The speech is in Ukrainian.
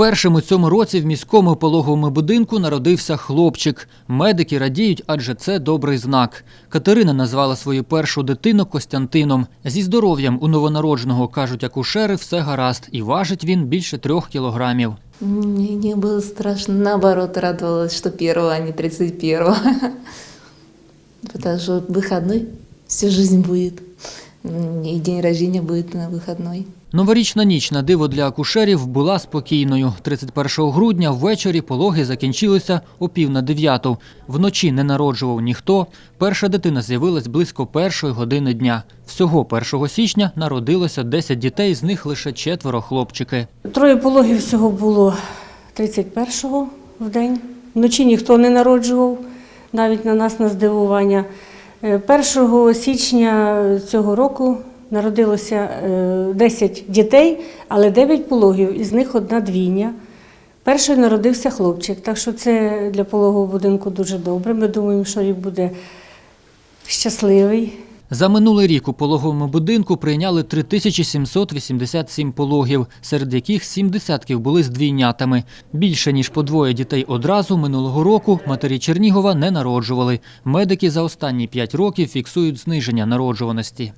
Вперше у цьому році в міському пологовому будинку народився хлопчик. Медики радіють, адже це добрий знак. Катерина назвала свою першу дитину Костянтином. Зі здоров'ям у новонародженого кажуть акушери, все гаразд, і важить він більше трьох кілограмів. Мне не было страшно, наоборот, радовалась, что первого, а не 31-го. Потому что выходной всю жизнь будет. И день рождения будет на выходной. Новорічна ніч на диво для акушерів була спокійною. 31 грудня ввечері пологи закінчилися о пів на дев'яту. Вночі не народжував ніхто. Перша дитина з'явилась близько першої години дня. Всього 1 січня народилося 10 дітей, з них лише четверо хлопчики. Троє пологів всього було 31-го в день. Вночі ніхто не народжував, навіть на нас на здивування. Е, 1 січня цього року народилося е, 10 дітей, але 9 пологів, із них одна двійня. Перший народився хлопчик, так що це для пологового будинку дуже добре. Ми думаємо, що рік буде щасливий. За минулий рік у пологовому будинку прийняли 3787 пологів, серед яких 7 десятків були з двійнятами. Більше ніж по двоє дітей одразу минулого року матері Чернігова не народжували. Медики за останні 5 років фіксують зниження народжуваності.